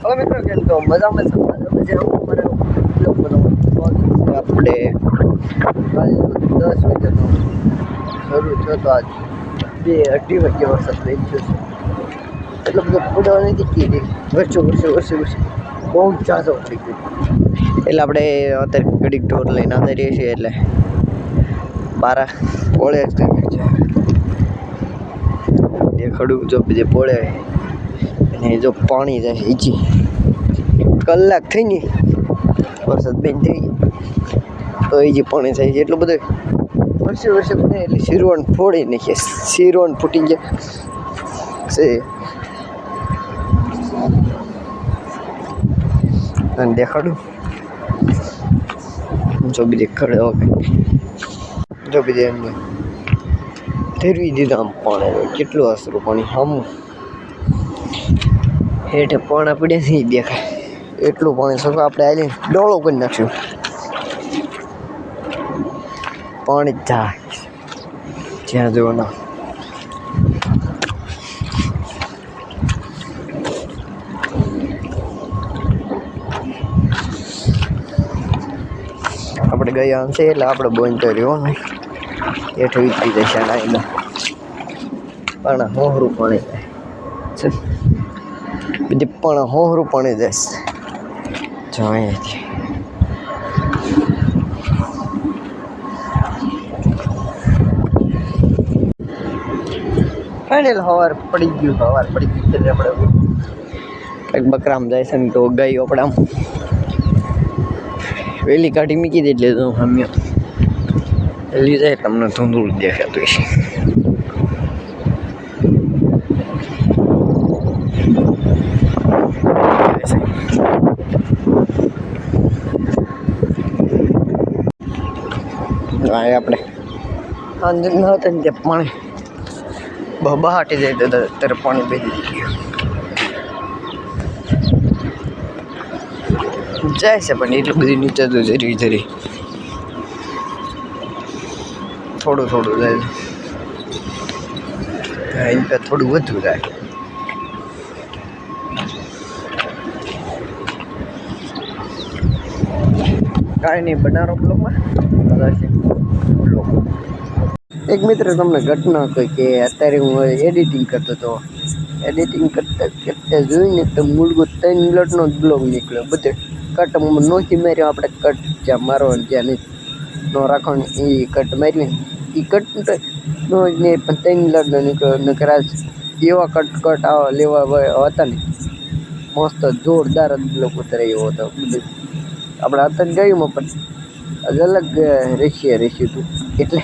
હવે મિત્રો કેમ તો મજામાં છો. આપણે દસ વાગ્યાનો શરૂ થયો તો આજ બે અઢી વાગ્યા વરસાદ થઈ ગયો છે. એટલો બધો પડવા નથી કીધી વર્ષો વર્ષે વર્ષે વર્ષે બહુ ઝાઝો થઈ ગયો. એટલે આપણે અત્યારે ઘડીક ઢોર લઈને આવતા રહીએ છીએ એટલે બારા પોળે જ થઈ ગયું છે એ ખડું જો બીજે પોળે અને જો પાણી જાય ઈચી કલાક થઈ ગઈ. વરસાદ બેન થઈ ગઈ તો ઈજી પાણી થાય છે. એટલું બધું વર્ષે વર્ષે બને એટલે શીરવણ ફોડી નાખીએ શિરવણ ફૂટી ગયા. છે. અને દેખાડું? જો બી દેખાડે હવે જો બી એમને ફેરવી દીધા આમ પાણી. કેટલું અસરું પાણી. હમ. હેઠે પણ આપણે નહીં દેખાય. એટલું પાણી સફા આપણે આવીને ડોળો કરી નાખ્યું. પાણી જ જાય જ્યાં જુઓ ના. આપણે ગયા હશે એટલે આપણે બંધ ને હેઠે ઉતરી જશે નાઈને પણ હોહરું પાણી છે. બધી પણ હોહરું પણ જશે જો અહીંયાથી ફાઇનલ હવાર પડી ગયું હવાર પડી ગયું એટલે આપણે. કંઈક બકરામ જાય છે ને તો ગઈ આપણે આમ. વહેલી કાઢી મૂકી દે એટલે તો હમ્યો વહેલી જાય તમને ધૂંધળું દેખાતું હશે. આ આપણે. સાંજે ન હતા ને ત્યાં પાણી. હાટી જાય દાદા ત્યારે પાણી બેસી ગયું. જાય છે પણ એટલું બધું નીચે તો જરી જરી થોડું થોડું જાય. છે થોડું વધુ જાય. કાંઈ નહીં, બનારો બ્લોગમાં. કદાચ બ્લોગ. એક મિત્ર તમને ઘટના કહી કે અત્યારે હું એડિટિંગ કરતો હતો. એડિટિંગ કરતા કરતા જોઈને તો મૂળભૂત ત્રણ મિનિટનો જ બ્લોગ નીકળ્યો. બધે કટ નોખી માર્યો, આપણે કટ જ્યાં મારો જ્યાં નહીં. નો રાખવાનો, એ કટ મારીને. એ કટ નો ને પણ ત્રણ મિનિટનો નીકળ્યો. નકર એવા કટ કટ આવા લેવા હતા ને. મસ્ત જોરદાર જ બ્લોગ ઉતરાયો હતો. બધું આપણે અત્યારે ગયું પણ અલગ રેશિયા, રેશિયું હતું એટલે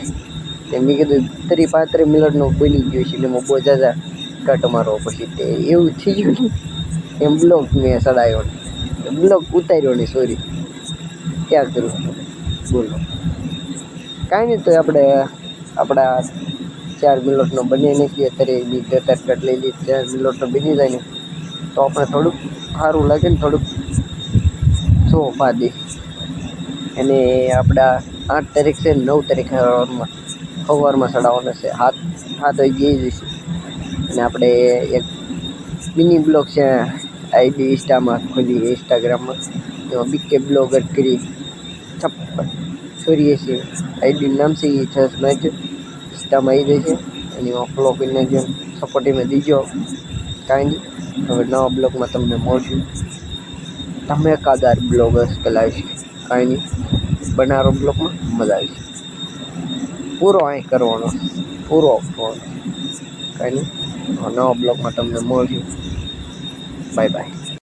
તે મેં કીધું, ત્રી પાંત્રીસ મિનિટનું બની ગયો છે એટલે બહુ જાજા કટ મારવો પછી તે એવું થઈ ગયું ને, એમ બ્લોક મેં સડાયો બ્લોક ઉતાર્યો નહીં સોરી ક્યાં કરું? બોલો. કાંઈ નહીં તો આપણે, આપણા ચાર મિનિટનો બની નાખીએ અત્યારે બી જતા કટ લઈ લઈએ ચાર મિનિટનો બની જાય ને, તો આપણે થોડુંક સારું લાગે ને, થોડુંક સોફા દે અને આપણા આઠ તારીખ છે નવ તારીખ સવારમાં સવારમાં ચડાવવાનો છે. હાથ હાથ હોય જઈ જઈશું અને આપણે એક મિની બ્લોગ છે, આઈડી ઇન્સ્ટામાં ખોલી, ઇન્સ્ટાગ્રામમાં. એમાં બીકે બ્લોગ જ કરી છપ્પન. છોરીએ છીએ આઈડીનું નામ છે એ છસ મેચ ઇન્સ્ટામાં આવી જશે અને એમાં ફોલો કરી સપોર્ટ સપોર્ટીમાં દીજો. કાંઈ હવે નવા બ્લોગમાં તમને મળશું. ધમાકાદાર બ્લોગર્સ કલાવીશ કાંઈ નહીં. બનારો બ્લોગમાં મજા આવી પૂરો અહીં કરવાનો. પૂરો આપવાનો કાંઈ નહીં. નવા બ્લોગમાં તમને મળશું બાય બાય.